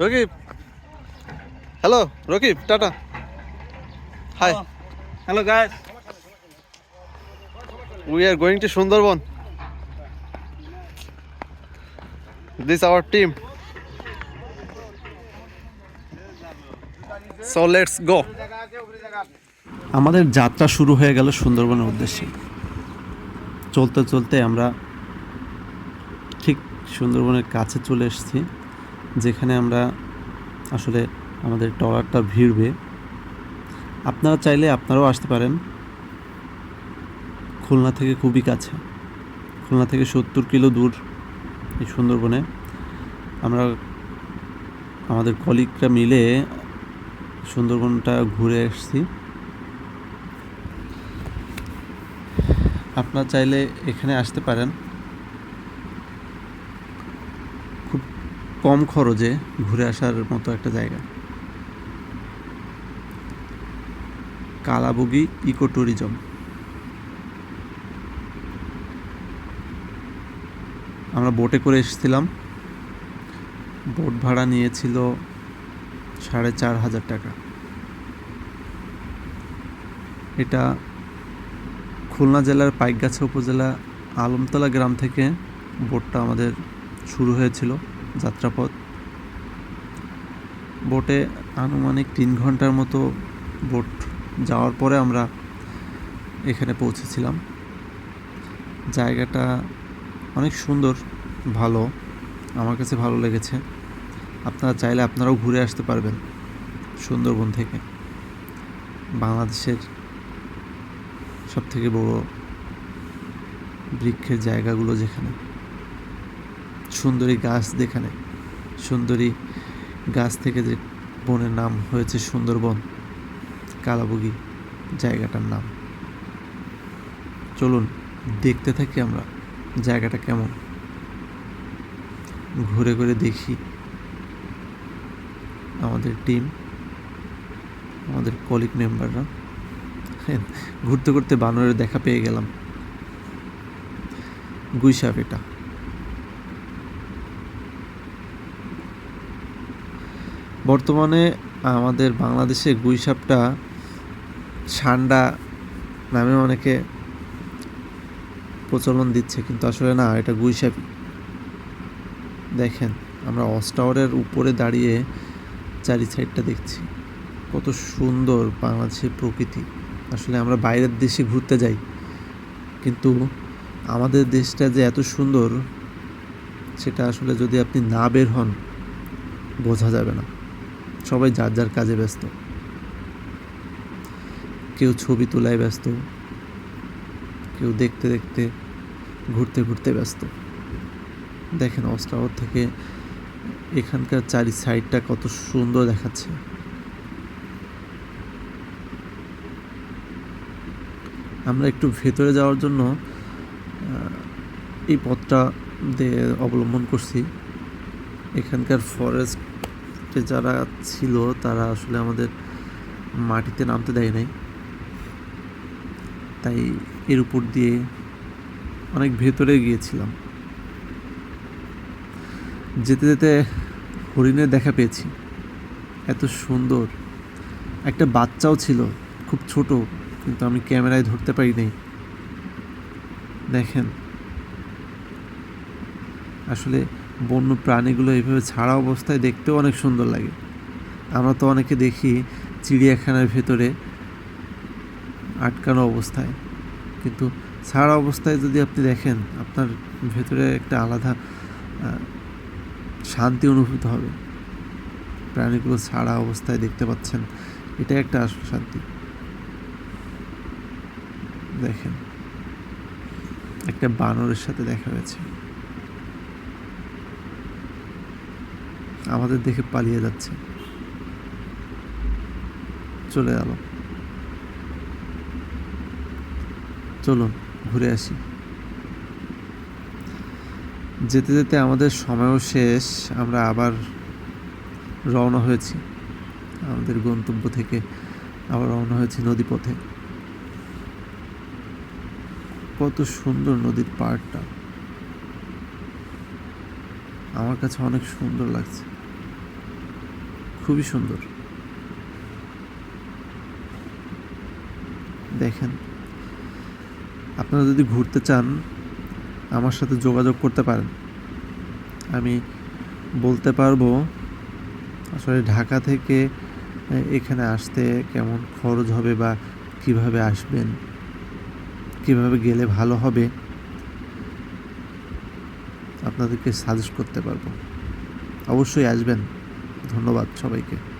Rakib. Hello Rakib Tata. Hi hello guys we are going to Sundarban this our team So let's go. আমাদের যাত্রা শুরু হয়ে গেল সুন্দরবনের উদ্দেশ্যে। চলতে চলতে আমরা সুন্দরবনের কাছে চলে এসেছি, যেখানে আমরা আসলে আমাদের ট্রলারটা ভিড়বে। আপনারা চাইলে আপনারাও আসতে পারেন। খুলনা থেকে খুবই কাছে। খুলনা থেকে সত্তর কিলো দূর এই সুন্দরবনে। আমরা আমাদের কলিগরা মিলে সুন্দরবনটা ঘুরে এসেছি। আপনারা চাইলে এখানে আসতে পারেন খুব কম খরচে ঘুরে আসার মতো একটা জায়গা। Kalabagi eco tourism. আমরা বোটে করে এসেছিলাম। বোট ভাড়া নিয়েছিল সাড়ে চার হাজার টাকা। এটা খুলনা জেলার পাইকগাছা উপজেলা আলমতলা গ্রাম থেকে বোটটা আমাদের শুরু হয়েছিল। যাত্রাপথ। বোটে আনুমানিক তিন ঘণ্টার মতো বোট যাওয়ার পরে আমরা এখানে পৌঁছেছিলাম। জায়গাটা অনেক সুন্দর, ভালো, আমার কাছে ভালো লেগেছে। আপনারা চাইলে আপনারাও ঘুরে আসতে পারবেন সুন্দরবন থেকে। বাংলাদেশের সবথেকে বড় বৃক্ষের জায়গাগুলো যেখানে। সুন্দরী গাছ যেখানে সুন্দরী গাছ থেকে যে বনের নাম হয়েছে সুন্দরবন, কালাবগি জায়গাটার নাম। চলুন দেখতে থাকি আমরা জায়গাটা কেমন। ঘুরে ঘুরে দেখি আমাদের টিম, আমাদের কলিগ মেম্বাররা। ঘুরতে ঘুরতে বানরের দেখা পেয়ে গেলাম। গুইসাপ এটা। বর্তমানে আমাদের বাংলাদেশে গুইসাপটা সান্ডা নামে অনেকে প্রচলন দিচ্ছে, কিন্তু আসলে না, এটা গুইসাপি। দেখেন, আমরা অস্টাওয়ারের উপরে দাঁড়িয়ে চারি সাইডটা দেখছি। কত সুন্দর বাংলাদেশের প্রকৃতি। আসলে আমরা বাইরের দেশে ঘুরতে যাই, কিন্তু আমাদের দেশটা যে এত সুন্দর, সেটা আসলে যদি আপনি না বের হন, বোঝা যাবে না। সবাই যার যার কাজে ব্যস্ত। কেউ ছবি তোলায় ব্যস্ত। কেউ দেখতে দেখতে ঘুরতে ঘুরতে ব্যস্ত। দেখেন অস্ট্রাওয়ার থেকে এখানকার চারি সাইডটা কত সুন্দর দেখাচ্ছে। আমরা একটু ভেতরে যাওয়ার জন্য এই পথটা অবলম্বন করছি। এখানকার ফরেস্টে যারা ছিল, তারা আসলে আমাদের মাটিতে নামতে দেয় নাই। তাই এর উপর দিয়ে অনেক ভেতরে গিয়েছিলাম। যেতে যেতে হরিণের দেখা পেয়েছি। এত সুন্দর। একটা বাচ্চাও ছিল, খুব ছোট, কিন্তু আমি ক্যামেরায় ধরতে পারি নাই। দেখেন। আসলে বন্য প্রাণীগুলো এইভাবে ছাড়া অবস্থায় দেখতেও অনেক সুন্দর লাগে। আমরা তো অনেকে দেখি চিড়িয়াখানার ভেতরে আটকানো অবস্থায়। কিন্তু ছাড়া অবস্থায় যদি আপনি দেখেন, আপনার ভেতরে একটা আলাদা শান্তি অনুভূত হবে। প্রাণীগুলো ছাড়া অবস্থায় দেখতে পাচ্ছেন এটা একটা আসল শান্তি। দেখেন, একটা বানরের সাথে দেখা হয়েছে। আমাদের দেখে পালিয়ে যাচ্ছে। চলে গেল চলুন, ঘুরে আসি। যেতে যেতে আমাদের সময়ও শেষ, আমরা আবার রওনা হয়েছি। আমাদের গন্তব্য থেকে আবার রওনা হয়েছি নদীপথে। কত সুন্দর নদীর পাড়টা। আমার কাছে অনেক সুন্দর লাগছে। খুবই সুন্দর। দেখেন, আপনারা যদি ঘুরতে চান, আমার সাথে যোগাযোগ করতে পারেন। আমি বলতে পারব, আসলে ঢাকা থেকে এখানে আসতে কেমন খরচ হবে বা কীভাবে আসবেন, কীভাবে গেলে ভালো হবে? আপনাদেরকে সাজেস্ট করতে পারব। অবশ্যই আসবেন। ধন্যবাদ সবাইকে।